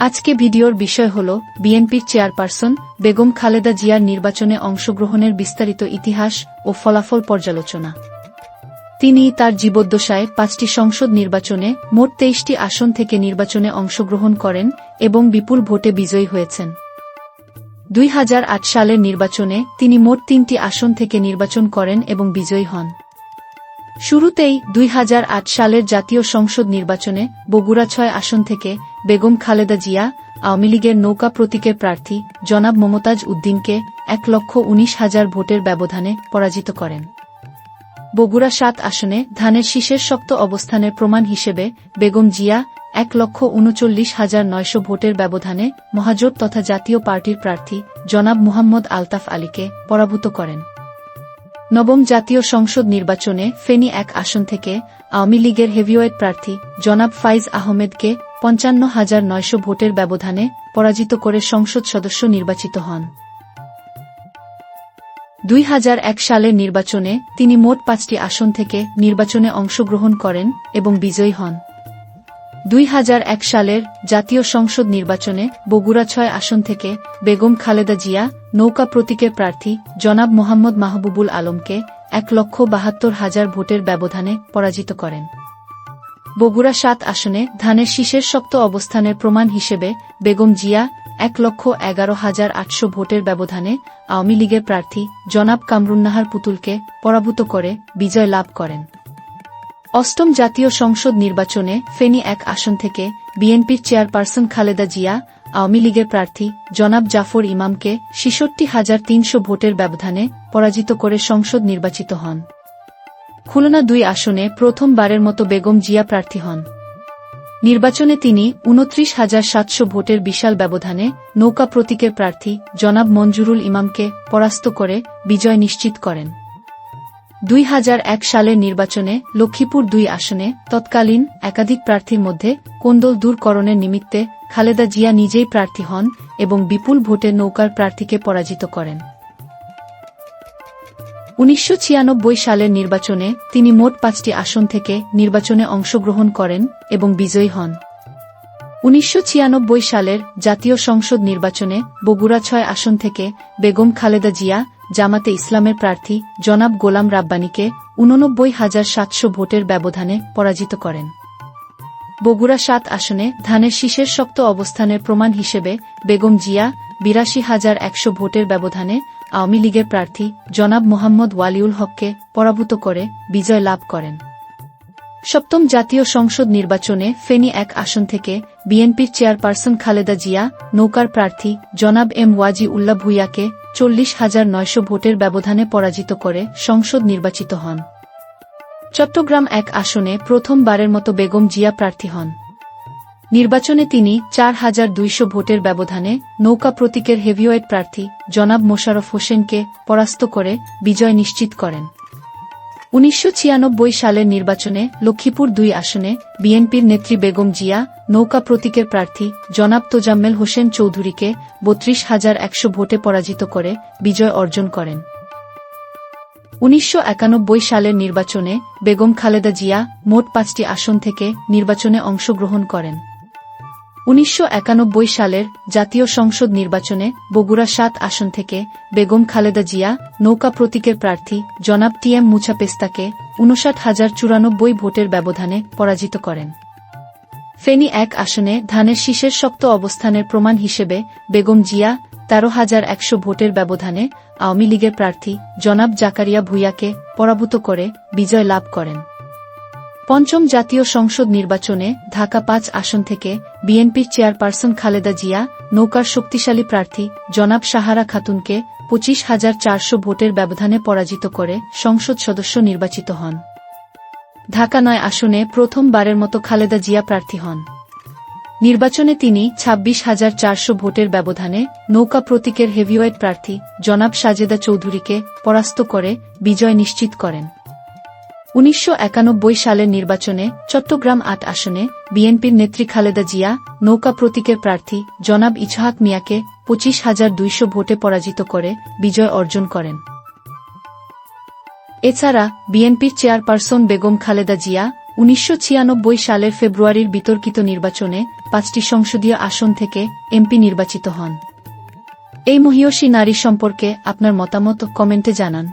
আজকে ভিডিওর বিষয় হল, বিএনপির চেয়ারপারসন বেগম খালেদা জিয়ার নির্বাচনে অংশগ্রহণের বিস্তারিত ইতিহাস ও ফলাফল পর্যালোচনা। তিনি তার জীবদ্দশায় পাঁচটি সংসদ নির্বাচনে মোট তেইশটি আসন থেকে নির্বাচনে অংশগ্রহণ করেন এবং বিপুল ভোটে বিজয়ী হয়েছেন। দুই হাজার আট সালের নির্বাচনে তিনি মোট তিনটি আসন থেকে নির্বাচন করেন এবং বিজয়ী হন। শুরুতেই দুই হাজার আট সালের জাতীয় সংসদ নির্বাচনে বগুড়া ছয় আসন থেকে বেগম খালেদা জিয়া, আওয়ামী লীগের নৌকা প্রতীকের প্রার্থী জনাব মমতাজ উদ্দিনকে এক লক্ষ উনিশ হাজার ভোটের ব্যবধানে পরাজিত করেন। বগুড়া সাত আসনে ধানের শীষের শক্ত অবস্থানের প্রমাণ হিসেবে বেগম জিয়া এক লক্ষ উনচল্লিশ হাজার নয়শো ভোটের ব্যবধানে মহাজোট তথা জাতীয় পার্টির প্রার্থী জনাব মুহাম্মদ আলতাফ আলীকে পরাভূত করেন। নবম জাতীয় সংসদ নির্বাচনে ফেনী এক আসন থেকে আওয়ামী লীগের হেভিওয়েট প্রার্থী জনাব ফাইজ আহমেদকে পঞ্চান্ন হাজার নয়শো ভোটের ব্যবধানে পরাজিত করে সংসদ সদস্য নির্বাচিত হন। দুই হাজার এক সালের নির্বাচনে তিনি মোট পাঁচটি আসন থেকে নির্বাচনে অংশগ্রহণ করেন এবং বিজয়ী হন। দুই হাজার এক সালের জাতীয় সংসদ নির্বাচনে বগুড়া ছয় আসন থেকে বেগম খালেদা জিয়া নৌকা প্রতীকের প্রার্থী জনাব মোহাম্মদ মাহবুবুল আলমকে এক লক্ষ বাহাত্তর হাজার ভোটের ব্যবধানে পরাজিত করেন। বগুড়া সাত আসনে ধানের শীষের শক্ত অবস্থানের প্রমাণ হিসেবে বেগম জিয়া এক লক্ষ এগারো হাজার আটশো ভোটের ব্যবধানে আওয়ামী লীগের প্রার্থী জনাব কামরুন্নাহার পুতুলকে পরাভূত করে বিজয় লাভ করেন। অষ্টম জাতীয় সংসদ নির্বাচনে ফেনী এক আসন থেকে বিএনপির চেয়ারপারসন খালেদা জিয়া আওয়ামী লীগের প্রার্থী জনাব জাফর ইমামকে ছিষট্টি হাজার তিনশো ভোটের ব্যবধানে পরাজিত করে সংসদ নির্বাচিত হন। খুলনা দুই আসনে প্রথমবারের মতো বেগম জিয়া প্রার্থী হন। নির্বাচনে তিনি উনত্রিশ হাজার সাতশো ভোটের বিশাল ব্যবধানে নৌকা প্রতীকের প্রার্থী জনাব মঞ্জুরুল ইমামকে পরাস্ত করে বিজয় নিশ্চিত করেন। দুই হাজার এক সালের নির্বাচনে লক্ষ্মীপুর দুই আসনে তৎকালীন একাধিক প্রার্থীর মধ্যে কোন্দল দূরকরণের নিমিত্তে খালেদা জিয়া নিজেই প্রার্থী হন এবং বিপুল ভোটে নৌকার প্রার্থীকে পরাজিত করেন। উনিশশো ছিয়ানব্বই সালের নির্বাচনে তিনি মোট পাঁচটি আসন থেকে নির্বাচনে অংশগ্রহণ করেন এবং বিজয়ী হন। উনিশশো ছিয়ানব্বই সালের জাতীয় সংসদ নির্বাচনে বগুড়া ছয় আসন থেকে বেগম খালেদা জিয়া, জামাতে ইসলামের প্রার্থী জনাব গোলাম রাব্বানীকে উননব্বই হাজার সাতশো ভোটের ব্যবধানে পরাজিত করেন। বগুড়া সাত আসনে ধানের শীষের শক্ত অবস্থানের প্রমাণ হিসেবে বেগম জিয়া বিরাশি হাজার একশো ভোটের ব্যবধানে আওয়ামী লীগের প্রার্থী জনাব মোহাম্মদ ওয়ালিউল হককে পরাভূত করে বিজয় লাভ করেন। সপ্তম জাতীয় সংসদ নির্বাচনে ফেনী এক আসন থেকে বিএনপির চেয়ারপারসন খালেদা জিয়া, নৌকার প্রার্থী জনাব এম ওয়াজি উল্লাহ ভুইয়াকে চল্লিশ হাজার নয়শো ভোটের ব্যবধানে পরাজিত করে সংসদ নির্বাচিত হন। চট্টগ্রাম এক আসনে প্রথমবারের মতো বেগম জিয়া প্রার্থী হন। নির্বাচনে তিনি চার হাজার দুইশো ভোটের ব্যবধানে নৌকা প্রতীকের হেভিওয়েট প্রার্থী জনাব মোশারফ হোসেনকে পরাস্ত করে বিজয় নিশ্চিত করেন। উনিশশো ছিয়ানব্বই সালের নির্বাচনে লক্ষ্মীপুর দুই আসনে বিএনপির নেত্রী বেগম জিয়া, নৌকা প্রতীকের প্রার্থী জনাব তোজাম্মেল হোসেন চৌধুরীকে বত্রিশ হাজার একশো ভোটে পরাজিত করে বিজয় অর্জন করেন। উনিশশো একানব্বই সালের নির্বাচনে বেগম খালেদা জিয়া মোট পাঁচটি আসন থেকে নির্বাচনে অংশগ্রহণ করেন। উনিশশো একানব্বই সালের জাতীয় সংসদ নির্বাচনে বগুড়া সাত আসন থেকে বেগম খালেদা জিয়া নৌকা প্রতীকের প্রার্থী জনাব টি এম মুছাপেস্তাকে উনষাট হাজার চুরানব্বই ভোটের ব্যবধানে পরাজিত করেন। ফেনী এক আসনে ধানের শীষের শক্ত অবস্থানের প্রমাণ হিসেবে বেগম জিয়া তেরো হাজার একশো ভোটের ব্যবধানে আওয়ামী লীগের প্রার্থী জনাব জাকারিয়া ভুইয়াকে পরাভূত করে বিজয় লাভ করেন। পঞ্চম জাতীয় সংসদ নির্বাচনে ঢাকা পাঁচ আসন থেকে বিএনপির চেয়ারপারসন খালেদা জিয়া নৌকার শক্তিশালী প্রার্থী জনাব সাহারা খাতুনকে পঁচিশ হাজার চারশো ভোটের ব্যবধানে পরাজিত করে সংসদ সদস্য নির্বাচিত হন। ঢাকা নয় আসনে প্রথমবারের মতো খালেদা জিয়া প্রার্থী হন। নির্বাচনে তিনি ছাব্বিশ হাজার চারশো ভোটের ব্যবধানে নৌকা প্রতীকের হেভিওয়েট প্রার্থী জনাব সাজেদা চৌধুরীকে পরাস্ত করে বিজয় নিশ্চিত করেন। উনিশশো একানব্বই সালের নির্বাচনে চট্টগ্রাম আট আসনে বিএনপির নেত্রী খালেদা জিয়া, নৌকা প্রতীকের প্রার্থী জনাব ইছহাক মিয়াকে পঁচিশ হাজার দুইশো ভোটে পরাজিত করে বিজয় অর্জন করেন। এছাড়া বিএনপির চেয়ারপারসন বেগম খালেদা জিয়া উনিশশো ছিয়ানব্বই সালের ফেব্রুয়ারির বিতর্কিত নির্বাচনে পাঁচটি সংসদীয় আসন থেকে এমপি নির্বাচিত হন। এই মহিয়সী নারী সম্পর্কে আপনার মতামত কমেন্টে জানান।